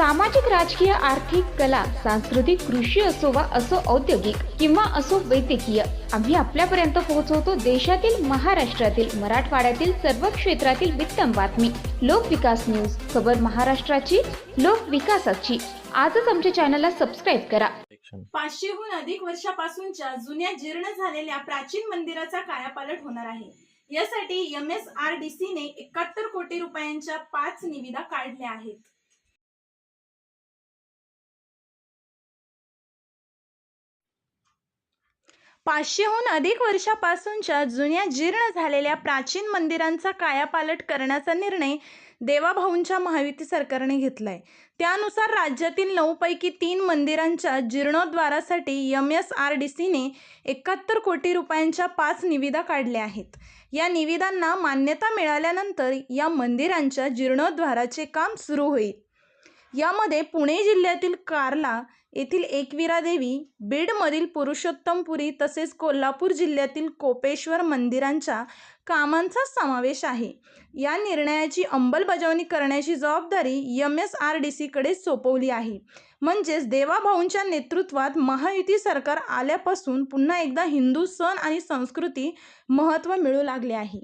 सामाजिक राजकीय आर्थिक कला सांस्कृतिक कृषी असो वा असो औद्योगिक किंवा असो वैद्यकीय आम्ही आपल्यापर्यंत पोहोचवतो देशातील महाराष्ट्रातील मराठवाड्यातील सर्व क्षेत्रातील वित्तम बातमी. लोकविकास न्यूज खबर महाराष्ट्राची लोकविकासाची आजच आमच्या चॅनलला सबस्क्राईब करा. पाचशेहून अधिक वर्षापासूनच्या जुन्या जीर्ण झालेल्या प्राचीन मंदिराचा कायापालट होणार आहे. यासाठी M S R D C ने एकाहत्तर कोटी रुपयांच्या पाच निविदा काढल्या आहेत. पाचशेहून अधिक वर्षापासूनच्या जुन्या जीर्ण झालेल्या प्राचीन मंदिरांचा कायापालट करण्याचा निर्णय देवाभाऊंच्या महायुती सरकारने घेतला आहे त्यानुसार राज्यातील नऊपैकी तीन मंदिरांच्या जीर्णोद्धारासाठी यम एस आर डी सीने एकाहत्तर कोटी रुपयांच्या पाच निविदा काढल्या आहेत. या निविदांना मान्यता मिळाल्यानंतर या मंदिरांच्या जीर्णोद्धाराचे काम सुरू होईल. यामध्ये पुणे जिल्ह्यातील कार्ला येथील एकविरा देवी बीडमधील पुरुषोत्तमपुरी तसेच कोल्हापूर जिल्ह्यातील कोपेश्वर मंदिरांच्या कामांचा समावेश आहे. या निर्णयाची अंमलबजावणी करण्याची जबाबदारी यम एस आर डी सीकडे सोपवली आहे. म्हणजेच देवाभाऊंच्या नेतृत्वात महायुती सरकार आल्यापासून पुन्हा एकदा हिंदू सण आणि संस्कृती महत्त्व मिळू लागले आहे.